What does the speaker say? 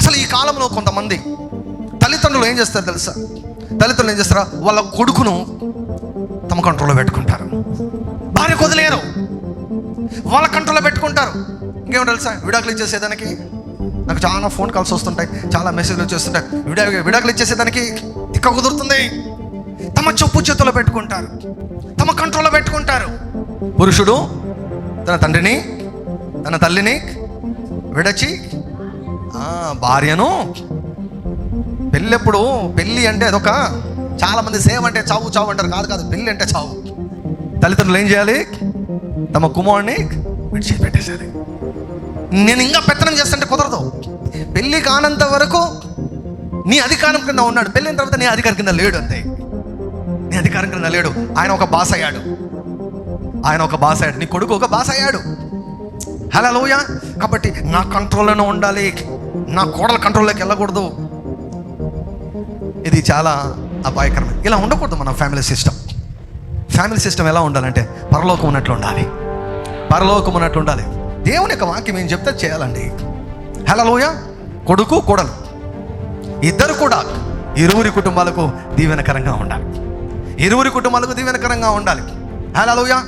అసలు ఈ కాలంలో కొంతమంది తల్లిదండ్రులు ఏం చేస్తారు తెలుసా? తల్లిదండ్రులు ఏం చేస్తారా? వాళ్ళ కొడుకును తమ కంట్రోల్లో పెట్టుకుంటారు. భార్య వదిలేరు వాళ్ళ కంట్రోల్లో పెట్టుకుంటారు. ఇంకేమో తెలుసా? విడాకులు ఇచ్చేసేదానికి నాకు చాలా ఫోన్ కాల్స్ వస్తుంటాయి చాలా మెసేజ్లు వచ్చేస్తుంటాయి. విడా విడాకులు ఇచ్చేసేదానికి తిక్క కుదురుతుంది. తమ చెప్పు చేతుల్లో పెట్టుకుంటారు. తమ కంట్రోల్లో పెట్టుకుంటారు. పురుషుడు తన తండ్రిని తన తల్లిని విడచి భార్యను? పెళ్ళెప్పుడు? పెళ్ళి అంటే అదొక చాలా మంది సేవ్ అంటే చావు చావు అంటారు. కాదు కాదు. పెళ్ళి అంటే చావు. తల్లిదండ్రులు ఏం చేయాలి? తమ కుమారుని విడిచి పెట్టేసేది నేను ఇంకా పెత్తనం చేస్తుంటే కుదరదు. పెళ్ళి కానంత వరకు నీ అధికారం కింద ఉన్నాడు. పెళ్ళిన తర్వాత నీ అధికారం కింద లేడు అంతే. నీ అధికారం కింద లేడు. ఆయన ఒక బాస్ అయ్యాడు. ఆయన ఒక బాస్ అయ్యాడు. నీ కొడుకు ఒక బాస్ అయ్యాడు. హలో లోయ కాబట్టి నా కంట్రోల్లోనే ఉండాలి. నా కోడల కంట్రోల్లోకి వెళ్ళకూడదు. ఇది చాలా అపాయకరమే ఇలా ఉండకూడదు మన ఫ్యామిలీ సిస్టమ్. ఫ్యామిలీ సిస్టమ్ ఎలా ఉండాలంటే పరలోకం ఉన్నట్లు ఉండాలి. పరలోకం ఉన్నట్లు ఉండాలి. దేవుని యొక్క వాక్యం ఏం చెప్తే చేయాలండి. హలోయ కొడుకు కూడలు. ఇద్దరు కూడా ఇరువురి కుటుంబాలకు దీవెనకరంగా ఉండాలి. ఇరువురి కుటుంబాలకు దీవెనకరంగా ఉండాలి. హలోయ